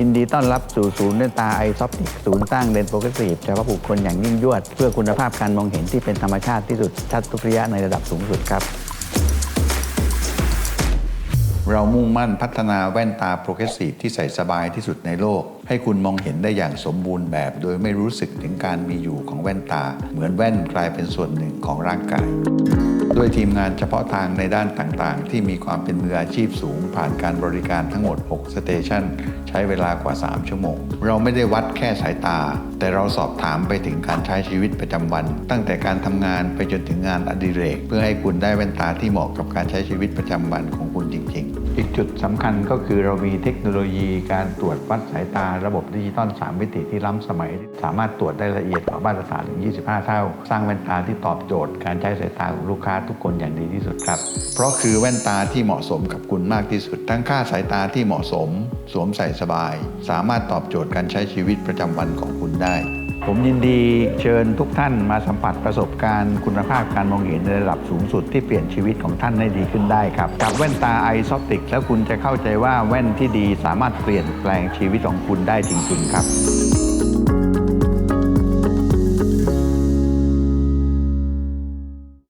ยินดีต้อนรับสู่ศูนย์เล่นตาไอซอฟติกศูนย์สร้างเลนส์โปรเกรสซีฟเฉพาะบุคคลอย่างยิ่งยวด เพื่อคุณภาพการมองเห็นที่เป็นธรรมชาติที่สุดชัดทุกระยะในระดับสูงสุดครับ เรามุ่งมั่นพัฒนาแว่นตาโปรเกรสซีฟที่ใส่สบายที่สุดในโลก ให้คุณมองเห็นได้อย่างสมบูรณ์แบบ โดยไม่รู้สึกถึงการมีอยู่ของแว่นตา เหมือนแว่นกลายเป็นส่วนหนึ่งของร่างกาย ด้วยทีมงานเฉพาะทางในด้านต่างๆ ที่มีความเป็นมืออาชีพสูง ผ่านการบริการทั้งหมด 6 สเตชันใช้เวลากว่า 3 ชั่วโมง เราไม่ได้วัดแค่สายตา แต่เราสอบถามไปถึงการใช้ชีวิตประจำวัน ตั้งแต่การทำงานไปจนถึงงานอดิเรก เพื่อให้คุณได้แว่นตาที่เหมาะกับการใช้ชีวิตประจำวันของคุณจริง ๆ อีกจุดสำคัญก็คือเรามีเทคโนโลยีการตรวจวัดสายตาระบบดิจิตอล3มิติที่ล้ำสมัย สามารถตรวจได้ละเอียดกว่ามาตรฐานถึง 25 เท่า สร้างแว่นตาที่ตอบโจทย์การใช้สายตาของลูกค้าทุกคนอย่างดีที่สุดครับ เพราะคือแว่นตาที่เหมาะสมกับคุณมากที่สุด ทั้งค่าสายตาที่เหมาะสม สวมใส่สบาย สามารถตอบโจทย์การใช้ชีวิตประจำวันของคุณได้ ผมยินดีเชิญทุกท่านมาสัมผัสประสบการณ์คุณภาพการมองเห็นในระดับสูงสุดที่เปลี่ยนชีวิตของท่านให้ดีขึ้นได้ครับ กับแว่นตาไอซอปติกแล้วคุณจะเข้าใจว่าแว่นที่ดีสามารถเปลี่ยนแปลงชีวิตของคุณได้จริง ๆ ครับ